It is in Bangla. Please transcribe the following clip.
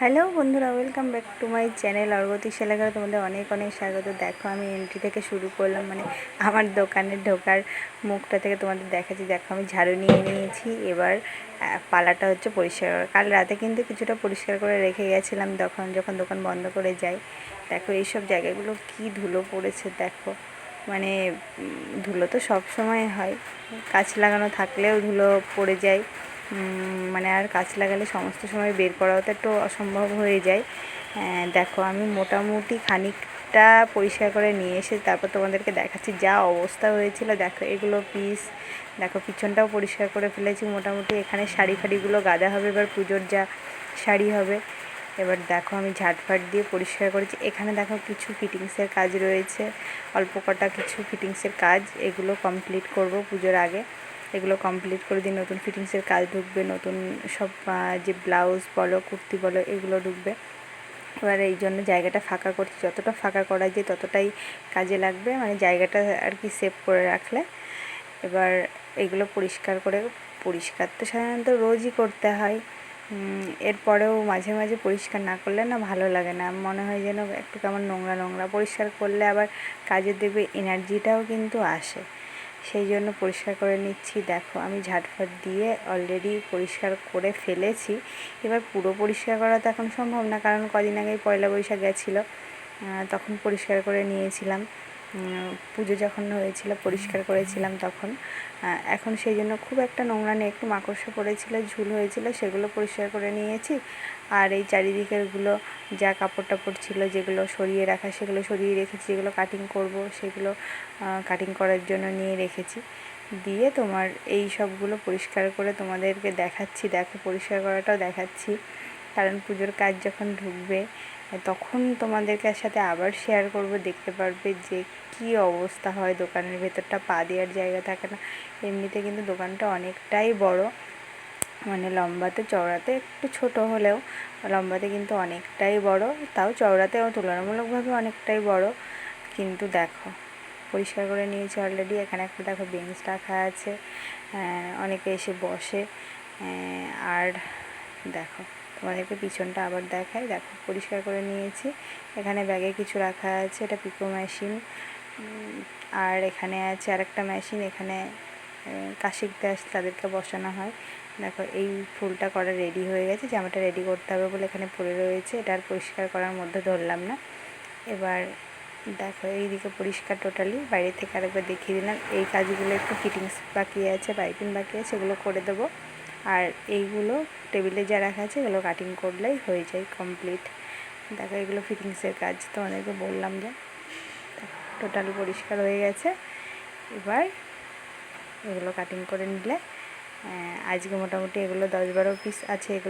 হ্যালো বন্ধুরা, welcome back to my channel অর্গতী সেলাগার তোমাদের অনেক অনেক স্বাগত। দেখো, আমি এন্ট্রি থেকে শুরু করলাম মানে আমার দোকানে ঢোকার মুখটা থেকে তোমাদের দেখাচ্ছি। দেখো, আমি ঝাড়ু নিয়ে নিয়েছি। এবার পালাটা হচ্ছে পরিষ্কার। করা কাল রাতে কিন্তু কিছুটা পরিষ্কার করে রেখে গেছিলাম তখন, যখন দোকান বন্ধ করে যাই। দেখো, এইসব জায়গাগুলো কি ধুলো পড়েছে, দেখো। মানে ধুলো তো সব সময় হয়। কাছ লাগানো থাকলেও ধুলো পড়ে যায়। মানে আর কাছ লাগালে সমস্ত সময় বের করাও তো একটু অসম্ভব হয়ে যায়। দেখো আমি মোটামুটি খানিকটা পরিষ্কার করে নিয়ে এসে তারপর তোমাদেরকে দেখাচ্ছি যা অবস্থা হয়েছিল। দেখো এগুলো পিস দেখো পিছনটাও পরিষ্কার করে ফেলেছি। মোটামুটি এখানে শাড়ি ফাড়িগুলো গাদা হবে, এবার পুজোর যা শাড়ি হবে। এবার দেখো আমি ঝাটফাট দিয়ে পরিষ্কার করেছি। এখানে দেখো কিছু ফিটিংসের কাজ রয়েছে। অল্প কটা কিছু ফিটিংসের কাজ, এগুলো কমপ্লিট করব পুজোর আগে। এগুলো কমপ্লিট করে দিয়ে নতুন ফিটিংসের কাজ ঢুকবে, নতুন সব যে ব্লাউজ বলো, কুর্তি বলো, এগুলো ঢুকবে। এবার এই জন্য জায়গাটা ফাঁকা করছি। যতটা ফাঁকা করা যায় ততটাই কাজে লাগবে মানে জায়গাটা আর কি সেভ করে রাখলে। এবার এগুলো পরিষ্কার করে, পরিষ্কার তো সাধারণত রোজই করতে হয়। এরপরেও মাঝে মাঝে পরিষ্কার না করলে না ভালো লাগে না। মনে হয় যেন একটু কেমন নোংরা নোংরা। পরিষ্কার করলে আবার কাজের দেখবে এনার্জিটাও কিন্তু আসে। সেই জন্য পরিষ্কার করে নিচ্ছি। দেখো, আমি ঝাটফাট দিয়ে অলরেডি পরিষ্কার করে ফেলেছি। এবার পুরো পরিষ্কার করা তো এখন সম্ভব না, কারণ কদিন আগেই পয়লা বৈশাখ গেছিল। তখন পরিষ্কার করে নিয়েছিলাম। পুজো যখন হয়েছিল, পরিষ্কার করেছিলাম তখন এখন সেই জন্য খুব একটা নোংরা নেই, একটু মাকড়সা পড়েছিল, ঝুল হয়েছিল, সেগুলো পরিষ্কার করে নিয়েছি। আর এই চারিদিকেরগুলো যা কাপড় টাপড় ছিল, যেগুলো সরিয়ে রাখা, সেগুলো সরিয়ে রেখেছি, যেগুলো কাটিং করব, সেগুলো কাটিং করার জন্য নিয়ে রেখেছি। দিয়ে তোমার এই সবগুলো পরিষ্কার করে তোমাদেরকে দেখাচ্ছি, দেখো, পরিষ্কার করাটাও দেখাচ্ছি। কারণ পুজোর কাজ যখন ঢুকবে তখন তোমাদেরকে সাথে আবার শেয়ার করব, দেখতে পারবে যে কি অবস্থা হয় দোকানের ভেতরটা। পা দেওয়ার জায়গা থাকে না। এমনিতে কিন্তু দোকানটা অনেকটাই বড়। মানে লম্বাতে, চওড়াতে, একটু ছোট হলেও লম্বাতে কিন্তু অনেকটাই বড়। তাও চওড়াতেও তুলনামূলকভাবে অনেকটাই বড়। কিন্তু দেখো, পরিষ্কার করে নিয়েছি অলরেডি এখানে একটা দেখো বেঞ্চ রাখা আছে। অনেকে এসে বসে। আর দেখো তোমাদেরকে পিছনটা আবার দেখাই। দেখো, পরিষ্কার করে নিয়েছি। এখানে ব্যাগে কিছু রাখা আছে, এটা পিকো মেশিন। আর এখানে আছে আরেকটা মেশিন, এখানে কাশিক দাস তাদেরকে বসানো হয়। দেখো, এই ফুলটা করা রেডি হয়ে গেছে জামাটা রেডি করতে হবে বলে এখানে পড়ে রয়েছে। এটা আর পরিষ্কার করার মধ্যে ধরলাম না। এবার দেখো, এইদিকে পরিষ্কার টোটালি বাইরে থেকে আরেকবার দেখিয়ে দিলাম। এই কাজগুলো একটু ফিটিংস বাকি আছে পাইপিং বাকি আছে সেগুলো করে দেবো। আর এইগুলো টেবিলে যা রাখা আছে এগুলো কাটিং করলেই হয়ে যায় কমপ্লিট দেখো, এগুলো ফিটিংসের কাজ তো অনেকে বললাম যে। টোটাল পরিষ্কার হয়ে গেছে। এবার এগুলো কাটিং করে নিলে আজকে মোটামুটি এগুলো দশ বারো পিস আছে, এগুলো